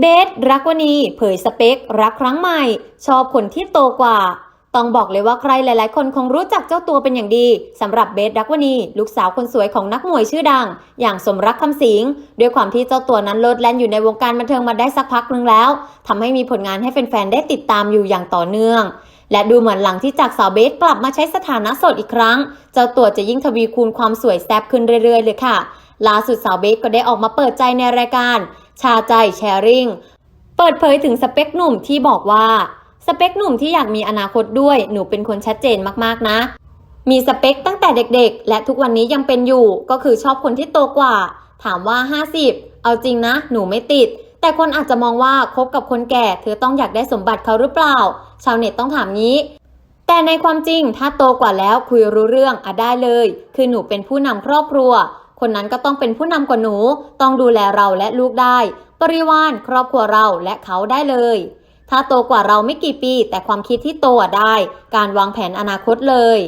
เบสรักวนีเผยสเปค รักครั้งใหม่ ชอบคนที่โตกว่า ต้องบอกเลยว่าใครหลาย ๆ คนคงรู้จักเจ้าตัวเป็นอย่างดีสำหรับเบสรักวนีลูกสาวคนสวยของนักมวยชื่อดัง อย่างสมรักคำสิงด้วยความที่เจ้าตัวนั้นโลดแล่นอยู่ในวงการบันเทิงมาได้สักพักหนึงแล้วทำให้มีผลงานให้แฟน ๆ ได้ติดตามอยู่อย่างต่อเนื่องและดูเหมือนหลังที่จากสาวเบสกลับมาใช้สถานะโสดอีกครั้ง เจ้าตัวจะยิ่งทวีคูณความสวยแซ่บขึ้นเรื่อยๆ เลยค่ะ ล่าสุดสาวเบสก็ได้ออกมาเปิดใจในรายการ ชาใจแชร์ริงเปิดเผยถึงสเปคหนุ่มที่บอกว่า สเปคหนุ่มที่อยากมีอนาคตด้วยหนูเป็นคนชัดเจนมากๆนะ มีสเปคตั้งแต่เด็กๆ และทุกวันนี้ยังเป็นอยู่ก็คือชอบคนที่โตกว่า ถามว่า 50 เอาจริงนะ หนูไม่ติด แต่คนอาจจะมองว่าคบกับคนแก่ เธอต้องอยากได้สมบัติเขาหรือเปล่า ชาวเน็ตต้องถามงี้แต่ในความจริงถ้าโตกว่าแล้วคุยรู้เรื่องอะได้เลย คือหนูเป็นผู้นำครอบครัว คนนั้นก็ต้องเป็นผู้นำกว่าหนู ต้องดูแลเราและลูกได้ บริวารครอบครัวเราและเขาได้เลย ถ้าโตกว่าเราไม่กี่ปี แต่ความคิดที่โตได้ การวางแผนอนาคตเลย